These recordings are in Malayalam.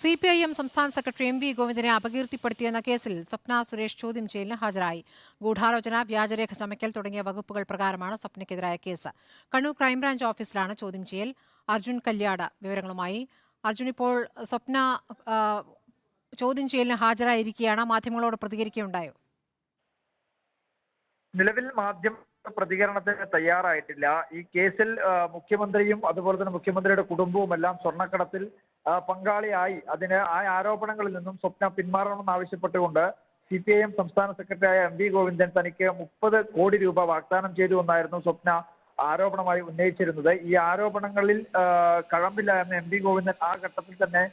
സി പി ഐ എം സംസ്ഥാന സെക്രട്ടറി എം വി ഗോവിന്ദനെ അപകീർത്തിപ്പെടുത്തിയെന്ന കേസിൽ സ്വപ്ന സുരേഷ് ചോദ്യം ചെയ്യലിന് ഹാജരായി. ഗൂഢാലോചന വ്യാജരേഖ ചമയ്ക്കൽ തുടങ്ങിയ വകുപ്പുകൾ പ്രകാരമാണ് സ്വപ്നയ്ക്കെതിരായ കേസ്. കണ്ണൂർ ക്രൈംബ്രാഞ്ച് ഓഫീസിലാണ് ചോദ്യം ചെയ്യൽ. അർജുൻ കല്യാട് വിവരങ്ങളുമായി. അർജുൻ ഇപ്പോൾ സ്വപ്ന ചോദ്യം ചെയ്യലിന് ഹാജരായിരിക്കുകയാണ്. മാധ്യമങ്ങളോട് പ്രതികരിക്കുകയുണ്ടായോ. നിലവിൽ മാധ്യമ പ്രതികരണത്തിന് തയ്യാറായിട്ടില്ല. ഈ കേസിൽ മുഖ്യമന്ത്രിയും അതുപോലെ തന്നെ മുഖ്യമന്ത്രിയുടെ കുടുംബവും എല്ലാം സ്വർണക്കടത്തിൽ പങ്കാളിയായി. അതിന് ആ ആരോപണങ്ങളിൽ നിന്നും സ്വപ്ന പിന്മാറണമെന്ന് ആവശ്യപ്പെട്ടുകൊണ്ട് സി പി ഐ എം സംസ്ഥാന സെക്രട്ടറിയായ എം വി ഗോവിന്ദൻ തനിക്ക് മുപ്പത് കോടി രൂപ വാഗ്ദാനം ചെയ്തു എന്നായിരുന്നു സ്വപ്ന ആരോപണമായി ഉന്നയിച്ചിരുന്നത്. ഈ ആരോപണങ്ങളിൽ കഴമ്പില്ല എന്ന് എം വി ഗോവിന്ദൻ ആ ഘട്ടത്തിൽ തന്നെ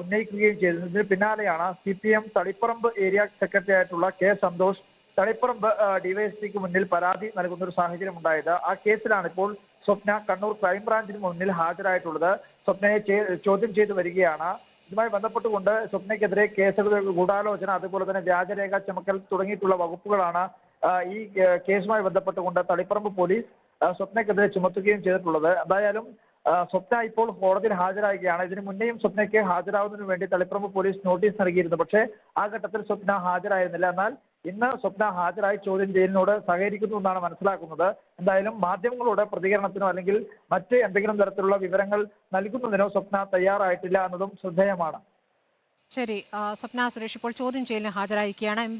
ഉന്നയിക്കുകയും ചെയ്തതിന് പിന്നാലെയാണ് C P M Taliparamba area secretary ആയിട്ടുള്ള കെ സന്തോഷ് തളിപ്പറമ്പ് ഡിവൈഎസ്പിക്ക് മുന്നിൽ പരാതി നൽകുന്ന ഒരു സാഹചര്യം ഉണ്ടായത്. ആ കേസിലാണ് ഇപ്പോൾ സ്വപ്ന കണ്ണൂർ ക്രൈംബ്രാഞ്ചിന് മുന്നിൽ ഹാജരായിട്ടുള്ളത്. സ്വപ്നയെ ചോദ്യം ചെയ്തു വരികയാണ്. ഇതുമായി ബന്ധപ്പെട്ടുകൊണ്ട് സ്വപ്നയ്ക്കെതിരെ കേസുകൾ ഗൂഢാലോചന അതുപോലെ തന്നെ വ്യാജരേഖ ചുമക്കൽ തുടങ്ങിയിട്ടുള്ള വകുപ്പുകളാണ് ഈ കേസുമായി ബന്ധപ്പെട്ടുകൊണ്ട് തളിപ്പറമ്പ് പോലീസ് സ്വപ്നയ്ക്കെതിരെ ചുമത്തുകയും ചെയ്തിട്ടുള്ളത്. എന്തായാലും സ്വപ്ന ഇപ്പോൾ കോടതിയിൽ ഹാജരാകുകയാണ്. ഇതിനു മുന്നേയും സ്വപ്നയ്ക്ക് ഹാജരാവുന്നതിനു വേണ്ടി തളിപ്പറമ്പ് പോലീസ് നോട്ടീസ് നൽകിയിരുന്നു. പക്ഷേ ആ ഘട്ടത്തിൽ സ്വപ്ന ഹാജരായിരുന്നില്ല. എന്നാൽ ഇന്ന് സ്വപ്ന ഹാജരായി ചോദ്യം ചെയ്യലിനോട് സഹകരിക്കുന്നു എന്നാണ് മനസ്സിലാക്കുന്നത്. എന്തായാലും മാധ്യമങ്ങളോട് പ്രതികരണത്തിനോ അല്ലെങ്കിൽ മറ്റ് എന്തെങ്കിലും തരത്തിലുള്ള വിവരങ്ങൾ നൽകുന്നതിനോ സ്വപ്ന തയ്യാറായിട്ടില്ല എന്നതും ശ്രദ്ധേയമാണ്. ശരി സ്വപ്ന സുരേഷ് ഇപ്പോൾ ചോദ്യം ചെയ്യലിന് ഹാജരായിരിക്കുകയാണ്. എം